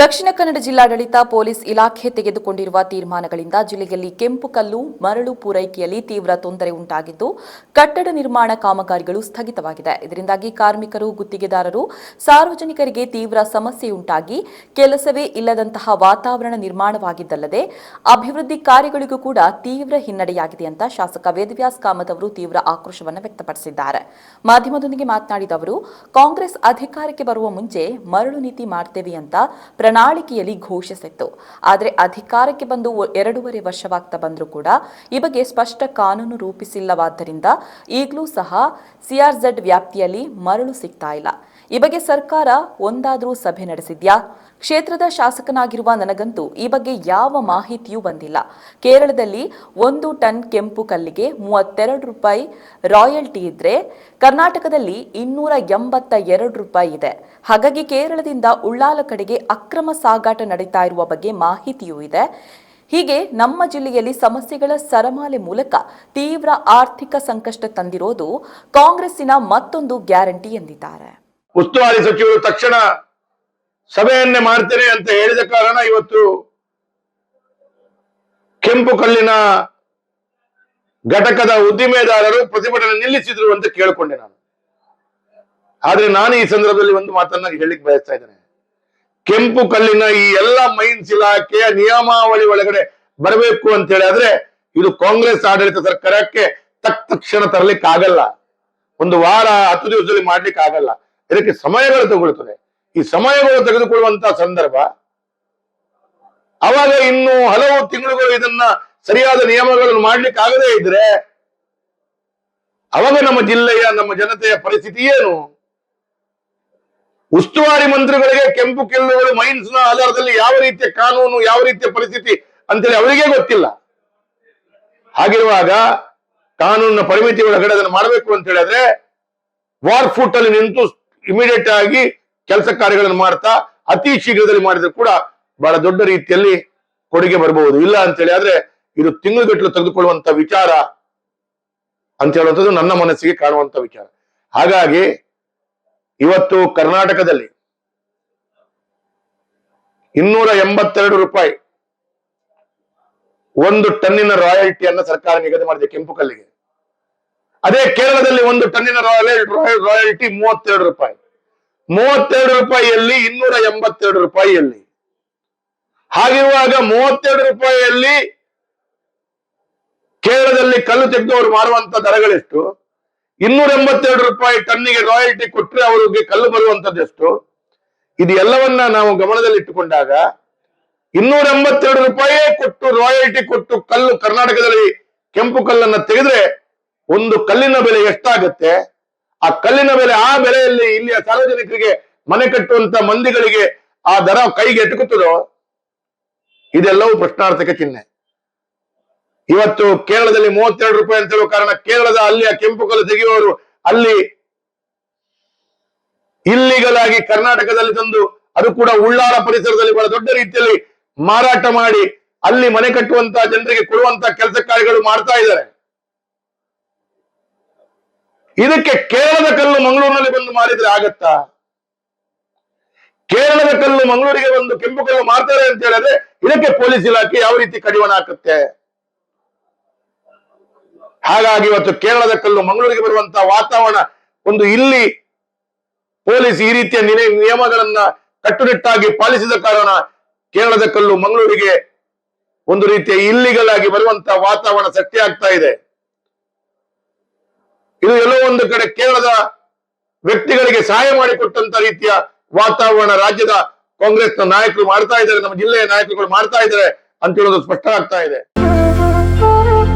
ದಕ್ಷಿಣ ಕನ್ನಡ ಜಿಲ್ಲಾಡಳಿತ ಪೊಲೀಸ್ ಇಲಾಖೆ ತೆಗೆದುಕೊಂಡಿರುವ ತೀರ್ಮಾನಗಳಿಂದ ಜಿಲ್ಲೆಯಲ್ಲಿ ಕೆಂಪು ಕಲ್ಲು, ಮರಳು ಪೂರೈಕೆಯಲ್ಲಿ ತೀವ್ರ ತೊಂದರೆ ಉಂಟಾಗಿದ್ದು, ಕಟ್ಟಡ ನಿರ್ಮಾಣ ಕಾಮಗಾರಿಗಳು ಸ್ಥಗಿತವಾಗಿದೆ. ಇದರಿಂದಾಗಿ ಕಾರ್ಮಿಕರು, ಗುತ್ತಿಗೆದಾರರು, ಸಾರ್ವಜನಿಕರಿಗೆ ತೀವ್ರ ಸಮಸ್ಯೆಯುಂಟಾಗಿ ಕೆಲಸವೇ ಇಲ್ಲದಂತಹ ವಾತಾವರಣ ನಿರ್ಮಾಣವಾಗಿದ್ದಲ್ಲದೆ, ಅಭಿವೃದ್ಧಿ ಕಾರ್ಯಗಳಿಗೂ ಕೂಡ ತೀವ್ರ ಹಿನ್ನಡೆಯಾಗಿದೆ ಅಂತ ಶಾಸಕ ವೇದವ್ಯಾಸ್ ಕಾಮತ್ ಅವರು ತೀವ್ರ ಆಕ್ರೋಶವನ್ನು ವ್ಯಕ್ತಪಡಿಸಿದ್ದಾರೆ. ಮಾಧ್ಯಮದೊಂದಿಗೆ ಮಾತನಾಡಿದ ಅವರು, ಕಾಂಗ್ರೆಸ್ ಅಧಿಕಾರಕ್ಕೆ ಬರುವ ಮುಂಚೆ ಮರಳು ನೀತಿ ಮಾಡ್ತೇವೆ ಅಂತ ಪ್ರಣಾಳಿಕೆಯಲ್ಲಿ ಘೋಷಿಸಿತ್ತು. ಆದರೆ ಅಧಿಕಾರಕ್ಕೆ ಬಂದು ಎರಡೂವರೆ ವರ್ಷವಾಗ್ತಾ ಬಂದರೂ ಕೂಡ ಈ ಬಗ್ಗೆ ಸ್ಪಷ್ಟ ಕಾನೂನು ರೂಪಿಸಿಲ್ಲವಾದ್ದರಿಂದ ಈಗಲೂ ಸಹ ಸಿಆರ್ಝೆಡ್ ವ್ಯಾಪ್ತಿಯಲ್ಲಿ ಮರಳು ಸಿಗ್ತಾ ಇಲ್ಲ. ಈ ಬಗ್ಗೆ ಸರ್ಕಾರ ಒಂದಾದರೂ ಸಭೆ ನಡೆಸಿದ್ಯಾ? ಕ್ಷೇತ್ರದ ಶಾಸಕನಾಗಿರುವ ನನಗಂತೂ ಈ ಬಗ್ಗೆ ಯಾವ ಮಾಹಿತಿಯೂ ಬಂದಿಲ್ಲ. ಕೇರಳದಲ್ಲಿ ಒಂದು ಟನ್ ಕೆಂಪು ಕಲ್ಲಿಗೆ ಮೂವತ್ತೆರಡು ರೂಪಾಯಿ ರಾಯಲ್ಟಿ ಇದ್ರೆ ಕರ್ನಾಟಕದಲ್ಲಿ ಇನ್ನೂರ ಎಂಬತ್ತ ಎರಡು ರೂಪಾಯಿ ಇದೆ. ಹಾಗಾಗಿ ಕೇರಳದಿಂದ ಉಳ್ಳಾಲ ಕಡೆಗೆ ಅಕ್ರಮ ಸಾಗಾಟ ನಡೀತಾ ಇರುವ ಬಗ್ಗೆ ಮಾಹಿತಿಯೂ ಇದೆ. ಹೀಗೆ ನಮ್ಮ ಜಿಲ್ಲೆಯಲ್ಲಿ ಸಮಸ್ಯೆಗಳ ಸರಮಾಲೆ ಮೂಲಕ ತೀವ್ರ ಆರ್ಥಿಕ ಸಂಕಷ್ಟ ತಂದಿರೋದು ಕಾಂಗ್ರೆಸ್ಸಿನ ಮತ್ತೊಂದು ಗ್ಯಾರಂಟಿ ಎಂದಿದ್ದಾರೆ. ಉಸ್ತುವಾರಿ ಸಚಿವರು ತಕ್ಷಣ ಸಭೆಯನ್ನೇ ಮಾಡ್ತೇನೆ ಅಂತ ಹೇಳಿದ ಕಾರಣ ಇವತ್ತು ಕೆಂಪು ಕಲ್ಲಿನ ಘಟಕದ ಉದ್ದಿಮೆದಾರರು ಪ್ರತಿಭಟನೆ ನಿಲ್ಲಿಸಿದ್ರು ಅಂತ ಕೇಳಿಕೊಂಡೆ ನಾನು. ಆದ್ರೆ ನಾನು ಈ ಸಂದರ್ಭದಲ್ಲಿ ಒಂದು ಮಾತನ್ನ ಹೇಳಿಕ್ ಬಯಸ್ತಾ ಇದ್ದೇನೆ. ಕೆಂಪು ಕಲ್ಲಿನ ಈ ಎಲ್ಲ ಮೈನ್ಸ್ ಇಲಾಖೆಯ ನಿಯಮಾವಳಿ ಒಳಗಡೆ ಬರಬೇಕು ಅಂತ ಹೇಳಿ ಆದ್ರೆ ಇದು ಕಾಂಗ್ರೆಸ್ ಆಡಳಿತ ಸರ್ಕಾರಕ್ಕೆ ತಕ್ ತಕ್ಷಣ ತರಲಿಕ್ಕೆ ಆಗಲ್ಲ. ಒಂದು ವಾರ, ಹತ್ತು ದಿವಸದಲ್ಲಿ ಮಾಡ್ಲಿಕ್ಕೆ ಆಗಲ್ಲ. ಇದಕ್ಕೆ ಸಮಯಗಳು ತಗೊಳ್ತದೆ. ಈ ಸಮಯಗಳು ತೆಗೆದುಕೊಳ್ಳುವಂತ ಸಂದರ್ಭ, ಅವಾಗ ಇನ್ನು ಹಲವು ತಿಂಗಳುಗಳು ಇದನ್ನ ಸರಿಯಾದ ನಿಯಮಗಳನ್ನು ಮಾಡ್ಲಿಕ್ಕೆ ಆಗದೇ ಇದ್ರೆ, ಅವಾಗ ನಮ್ಮ ಜಿಲ್ಲೆಯ, ನಮ್ಮ ಜನತೆಯ ಪರಿಸ್ಥಿತಿ ಏನು? ಉಸ್ತುವಾರಿ ಮಂತ್ರಿಗಳಿಗೆ ಕೆಂಪು ಕಿಲ್ಲುಗಳು, ಮೈನ್ಸ್ನ ಆಧಾರದಲ್ಲಿ ಯಾವ ರೀತಿಯ ಕಾನೂನು, ಯಾವ ರೀತಿಯ ಪರಿಸ್ಥಿತಿ ಅಂತೇಳಿ ಅವರಿಗೆ ಗೊತ್ತಿಲ್ಲ. ಹಾಗಿರುವಾಗ ಕಾನೂನಿನ ಪರಿಮಿತಿ ಒಳಗಡೆ ಅದನ್ನು ಮಾಡಬೇಕು ಅಂತ ಹೇಳಿದ್ರೆ ವಾರ್ ಫುಟ್ ಅಲ್ಲಿ ನಿಂತು ಇಮಿಡಿಯೇಟ್ ಆಗಿ ಕೆಲಸ ಕಾರ್ಯಗಳನ್ನು ಮಾಡ್ತಾ ಅತಿ ಶೀಘ್ರದಲ್ಲಿ ಮಾಡಿದ್ರೆ ಕೂಡ ಬಹಳ ದೊಡ್ಡ ರೀತಿಯಲ್ಲಿ ಕೊಡುಗೆ ಬರಬಹುದು. ಇಲ್ಲ ಅಂತ ಹೇಳಿ ಆದ್ರೆ ಇದು ತಿಂಗಳುಗಟ್ಟಲು ತೆಗೆದುಕೊಳ್ಳುವಂತ ವಿಚಾರ ಅಂತ ಹೇಳುವಂಥದ್ದು ನನ್ನ ಮನಸ್ಸಿಗೆ ಕಾಣುವಂತ ವಿಚಾರ. ಹಾಗಾಗಿ ಇವತ್ತು ಕರ್ನಾಟಕದಲ್ಲಿ ಇನ್ನೂರ ಎಂಬತ್ತೆರಡು ರೂಪಾಯಿ ಒಂದು ಟನ್ನಿನ ರಾಯಲ್ಟಿಯನ್ನ ಸರ್ಕಾರ ನಿಗದಿ ಮಾಡಿದೆ ಕೆಂಪು ಕಲ್ಲಿಗೆ ಅದೇ ಕೇರಳದಲ್ಲಿ ಒಂದು ಟನ್ನಿನ ರಾಯಲ್ ರಾಯಲ್ಟಿ ಮೂವತ್ತೆರಡು ರೂಪಾಯಿ. ಮೂವತ್ತೆರಡು ರೂಪಾಯಿಯಲ್ಲಿ ಇನ್ನೂರ ಎಂಬತ್ತೆರಡು ರೂಪಾಯಿಯಲ್ಲಿ. ಹಾಗಿರುವಾಗ ಮೂವತ್ತೆರಡು ರೂಪಾಯಿಯಲ್ಲಿ ಕೇರಳದಲ್ಲಿ ಕಲ್ಲು ತೆಗೆದವರು ಮಾರುವಂತ ದರಗಳೆಷ್ಟು. ಇನ್ನೂರ ಎಂಬತ್ತೆರಡು ರೂಪಾಯಿ ಟನ್ನಿಗೆ ರಾಯಲ್ಟಿ ಕೊಟ್ಟರೆ ಅವರಿಗೆ ಕಲ್ಲು ಬರುವಂತದ್ದು ಇದೆಲ್ಲವನ್ನ ನಾವು ಗಮನದಲ್ಲಿಟ್ಟುಕೊಂಡಾಗ ಇನ್ನೂರ ಎಂಬತ್ತೆರಡು ರೂಪಾಯಿಯೇ ಕೊಟ್ಟು ರಾಯಲ್ಟಿ ಕೊಟ್ಟು ಕಲ್ಲು ಕರ್ನಾಟಕದಲ್ಲಿ ಕೆಂಪು ಕಲ್ಲನ್ನ ತೆಗೆದ್ರೆ ಒಂದು ಕಲ್ಲಿನ ಬೆಲೆ ಎಷ್ಟಾಗತ್ತೆ? ಆ ಕಲ್ಲಿನ ಬೆಲೆ ಆ ಬೆಲೆಯಲ್ಲಿ ಇಲ್ಲಿಯ ಸಾರ್ವಜನಿಕರಿಗೆ ಮನೆ ಕಟ್ಟುವಂತ ಮಂದಿಗಳಿಗೆ ಆ ದರ ಕೈಗೆ ಎಟುಕುತ್ತದೋ? ಇದೆಲ್ಲವೂ ಪ್ರಶ್ನಾರ್ಥಕ ಚಿಹ್ನೆ. ಇವತ್ತು ಕೇರಳದಲ್ಲಿ ಮೂವತ್ತೆರಡು ರೂಪಾಯಿ ಅಂತ ಹೇಳುವ ಕಾರಣ ಕೇರಳದ ಅಲ್ಲಿಯ ಕೆಂಪು ಕಲ್ಲು ತೆಗೆಯುವವರು ಅಲ್ಲಿ ಇಲ್ಲಿಗಲ್ ಆಗಿ ಕರ್ನಾಟಕದಲ್ಲಿ ತಂದು ಅದು ಕೂಡ ಉಳ್ಳಾಲ ಪರಿಸರದಲ್ಲಿ ಬಹಳ ದೊಡ್ಡ ರೀತಿಯಲ್ಲಿ ಮಾರಾಟ ಮಾಡಿ ಅಲ್ಲಿ ಮನೆ ಕಟ್ಟುವಂತ ಜನರಿಗೆ ಕೊಡುವಂತ ಕೆಲಸ ಕಾರ್ಯಗಳು ಮಾಡ್ತಾ ಇದ್ದಾರೆ. ಇದಕ್ಕೆ ಕೇರಳದ ಕಲ್ಲು ಮಂಗಳೂರಿನಲ್ಲಿ ಬಂದು ಮಾರಿದ್ರೆ ಆಗತ್ತಾ? ಕೇರಳದ ಕಲ್ಲು ಮಂಗಳೂರಿಗೆ ಬಂದು ಕೆಂಪು ಕಲ್ಲು ಮಾರ್ತಾರೆ ಅಂತ ಹೇಳಿದ್ರೆ ಇದಕ್ಕೆ ಪೊಲೀಸ್ ಇಲಾಖೆ ಯಾವ ರೀತಿ ಕಡಿವಾಣ ಹಾಕುತ್ತೆ? ಹಾಗಾಗಿ ಇವತ್ತು ಕೇರಳದ ಕಲ್ಲು ಮಂಗಳೂರಿಗೆ ಬರುವಂತಹ ವಾತಾವರಣ ಒಂದು ಇಲ್ಲಿ ಪೊಲೀಸ್ ಈ ರೀತಿಯ ನಿಯ- ನಿಯಮಗಳನ್ನ ಕಟ್ಟುನಿಟ್ಟಾಗಿ ಪಾಲಿಸಿದ ಕಾರಣ ಕೇರಳದ ಕಲ್ಲು ಮಂಗಳೂರಿಗೆ ಒಂದು ರೀತಿಯ ಇಲ್ಲಿಗಲ್ ಆಗಿ ಬರುವಂತಹ ವಾತಾವರಣ ಸೃಷ್ಟಿಯಾಗ್ತಾ ಇದೆ. ಇದು ಎಲ್ಲೋ ಒಂದು ಕಡೆ ಕೇರಳದ ವ್ಯಕ್ತಿಗಳಿಗೆ ಸಹಾಯ ಮಾಡಿಕೊಟ್ಟಂತ ರೀತಿಯ ವಾತಾವರಣ ರಾಜ್ಯದ ಕಾಂಗ್ರೆಸ್ನ ನಾಯಕರು ಮಾಡ್ತಾ ಇದ್ದಾರೆ, ನಮ್ಮ ಜಿಲ್ಲೆಯ ನಾಯಕರುಗಳು ಮಾಡ್ತಾ ಇದ್ದಾರೆ ಅಂತ ಹೇಳೋದು ಸ್ಪಷ್ಟ ಆಗ್ತಾ ಇದೆ.